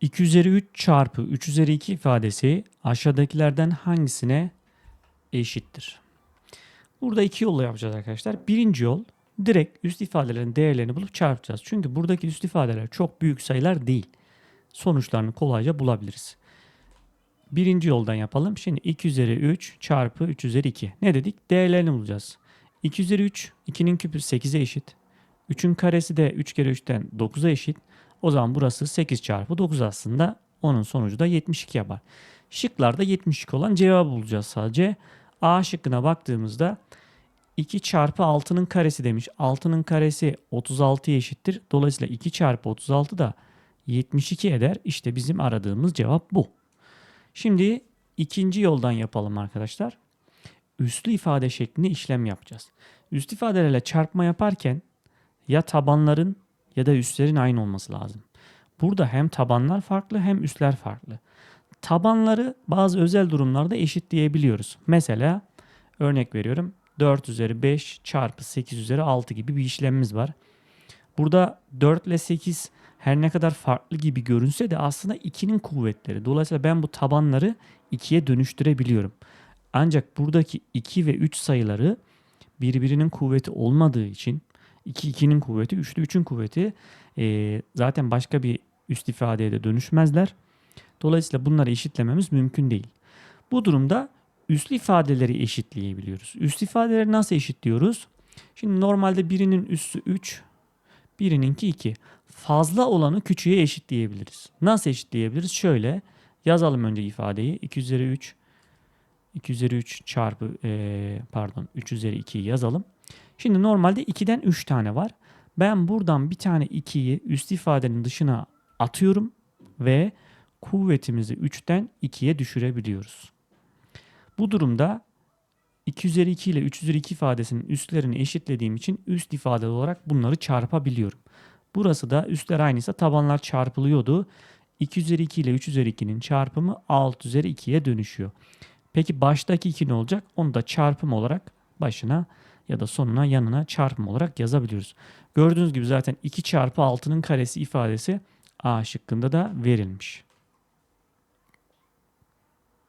2 üzeri 3 çarpı 3 üzeri 2 ifadesi aşağıdakilerden hangisine eşittir? Burada iki yolla yapacağız arkadaşlar. Birinci yol direkt üst ifadelerin değerlerini bulup çarpacağız. Çünkü buradaki üst ifadeler çok büyük sayılar değil. Sonuçlarını kolayca bulabiliriz. Birinci yoldan yapalım. Şimdi 2 üzeri 3 çarpı 3 üzeri 2. Ne dedik? Değerlerini bulacağız. 2 üzeri 3, 2'nin küpü 8'e eşit. 3'ün karesi de 3 kere 3'ten 9'a eşit. O zaman burası 8 çarpı 9 aslında. Onun sonucu da 72 yapar. Şıklarda 72 olan cevabı bulacağız sadece. A şıkkına baktığımızda 2 çarpı 6'nın karesi demiş. 6'nın karesi 36'ya eşittir. Dolayısıyla 2 çarpı 36 da 72 eder. İşte bizim aradığımız cevap bu. Şimdi ikinci yoldan yapalım arkadaşlar. Üslü ifade şeklinde işlem yapacağız. Üst ifadelerle çarpma yaparken ya tabanların ya da üstlerin aynı olması lazım. Burada hem tabanlar farklı hem üstler farklı. Tabanları bazı özel durumlarda eşitleyebiliyoruz. Mesela örnek veriyorum 4 üzeri 5 çarpı 8 üzeri 6 gibi bir işlemimiz var. Burada 4 ile 8 her ne kadar farklı gibi görünse de aslında 2'nin kuvvetleri. Dolayısıyla ben bu tabanları 2'ye dönüştürebiliyorum. Ancak buradaki 2 ve 3 sayıları birbirinin kuvveti olmadığı için 2 2'nin kuvveti, 3 de 3'ün kuvveti e, zaten başka bir üst ifadeye de dönüşmezler. Dolayısıyla bunları eşitlememiz mümkün değil. Bu durumda üslü ifadeleri eşitleyebiliyoruz. Üst ifadeleri nasıl eşitliyoruz? Şimdi normalde birinin üssü 3, birininki 2. Fazla olanı küçüğe eşitleyebiliriz. Nasıl eşitleyebiliriz? Şöyle yazalım önce ifadeyi. 2 üzeri 3 2 üzeri 3 çarpı e, pardon 3 üzeri 2'yi yazalım. Şimdi normalde 2'den 3 tane var. Ben buradan bir tane 2'yi üst ifadenin dışına atıyorum ve kuvvetimizi 3'ten 2'ye düşürebiliyoruz. Bu durumda 2 üzeri 2 ile 3 üzeri 2 ifadesinin üstlerini eşitlediğim için üst ifade olarak bunları çarpabiliyorum. Burası da üstler aynıysa tabanlar çarpılıyordu. 2 üzeri 2 ile 3 üzeri 2'nin çarpımı 6 üzeri 2'ye dönüşüyor. Peki baştaki 2 ne olacak? Onu da çarpım olarak başına ya da sonuna yanına çarpım olarak yazabiliyoruz. Gördüğünüz gibi zaten 2 çarpı 6'nın karesi ifadesi A şıkkında da verilmiş.